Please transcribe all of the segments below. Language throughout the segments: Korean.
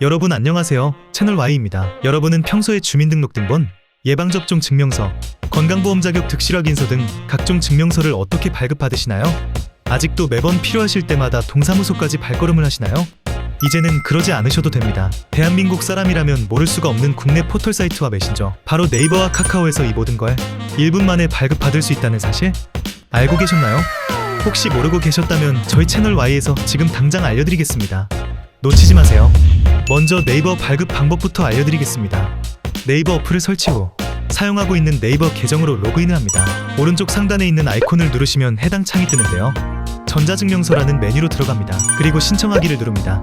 여러분 안녕하세요. 채널 Y입니다. 여러분은 평소에 주민등록등본, 예방접종 증명서, 건강보험 자격 득실 확인서 등 각종 증명서를 어떻게 발급받으시나요? 아직도 매번 필요하실 때마다 동사무소까지 발걸음을 하시나요? 이제는 그러지 않으셔도 됩니다. 대한민국 사람이라면 모를 수가 없는 국내 포털 사이트와 메신저, 바로 네이버와 카카오에서 이 모든 걸 1분 만에 발급받을 수 있다는 사실? 알고 계셨나요? 혹시 모르고 계셨다면 저희 채널 Y에서 지금 당장 알려드리겠습니다. 놓치지 마세요. 먼저 네이버 발급 방법부터 알려드리겠습니다. 네이버 어플을 설치 후 사용하고 있는 네이버 계정으로 로그인을 합니다. 오른쪽 상단에 있는 아이콘을 누르시면 해당 창이 뜨는데요. 전자증명서라는 메뉴로 들어갑니다. 그리고 신청하기를 누릅니다.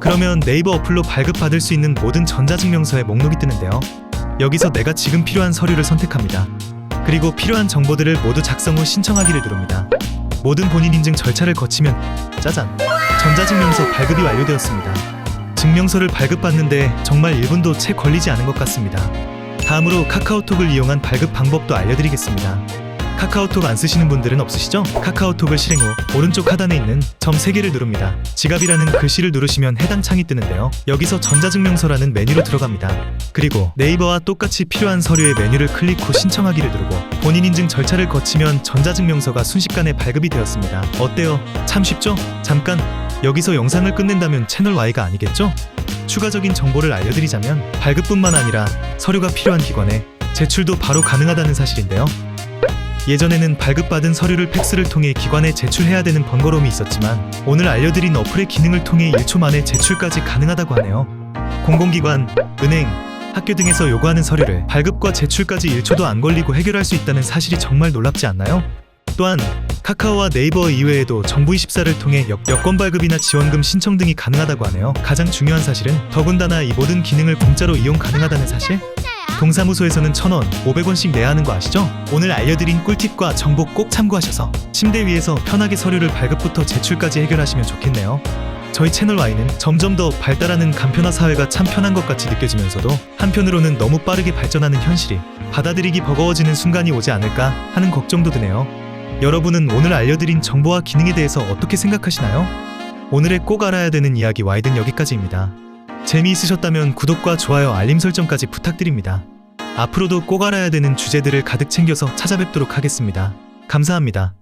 그러면 네이버 어플로 발급받을 수 있는 모든 전자증명서의 목록이 뜨는데요. 여기서 내가 지금 필요한 서류를 선택합니다. 그리고 필요한 정보들을 모두 작성 후 신청하기를 누릅니다. 모든 본인 인증 절차를 거치면 짜잔! 전자증명서 발급이 완료되었습니다. 증명서를 발급받는데 정말 1분도 채 걸리지 않은 것 같습니다. 다음으로 카카오톡을 이용한 발급 방법도 알려드리겠습니다. 카카오톡 안 쓰시는 분들은 없으시죠? 카카오톡을 실행 후 오른쪽 하단에 있는 점 3개를 누릅니다. 지갑이라는 글씨를 누르시면 해당 창이 뜨는데요. 여기서 전자증명서라는 메뉴로 들어갑니다. 그리고 네이버와 똑같이 필요한 서류의 메뉴를 클릭 후 신청하기를 누르고 본인 인증 절차를 거치면 전자증명서가 순식간에 발급이 되었습니다. 어때요? 참 쉽죠? 잠깐 여기서 영상을 끝낸다면 채널 Y가 아니겠죠? 추가적인 정보를 알려드리자면 발급뿐만 아니라 서류가 필요한 기관에 제출도 바로 가능하다는 사실인데요. 예전에는 발급받은 서류를 팩스를 통해 기관에 제출해야 되는 번거로움이 있었지만 오늘 알려드린 어플의 기능을 통해 1초 만에 제출까지 가능하다고 하네요. 공공기관, 은행, 학교 등에서 요구하는 서류를 발급과 제출까지 1초도 안 걸리고 해결할 수 있다는 사실이 정말 놀랍지 않나요? 또한 카카오와 네이버 이외에도 정부24를 통해 여, 여권 발급이나 지원금 신청 등이 가능하다고 하네요. 가장 중요한 사실은 더군다나 이 모든 기능을 공짜로 이용 가능하다는 사실? 동사무소에서는 1,000원, 500원씩 내야 하는 거 아시죠? 오늘 알려드린 꿀팁과 정보 꼭 참고하셔서 침대 위에서 편하게 서류를 발급부터 제출까지 해결하시면 좋겠네요. 저희 채널 Y는 점점 더 발달하는 간편화 사회가 참 편한 것 같이 느껴지면서도 한편으로는 너무 빠르게 발전하는 현실이 받아들이기 버거워지는 순간이 오지 않을까 하는 걱정도 드네요. 여러분은 오늘 알려드린 정보와 기능에 대해서 어떻게 생각하시나요? 오늘의 꼭 알아야 되는 이야기 와이든 여기까지입니다. 재미있으셨다면 구독과 좋아요, 알림 설정까지 부탁드립니다. 앞으로도 꼭 알아야 되는 주제들을 가득 챙겨서 찾아뵙도록 하겠습니다. 감사합니다.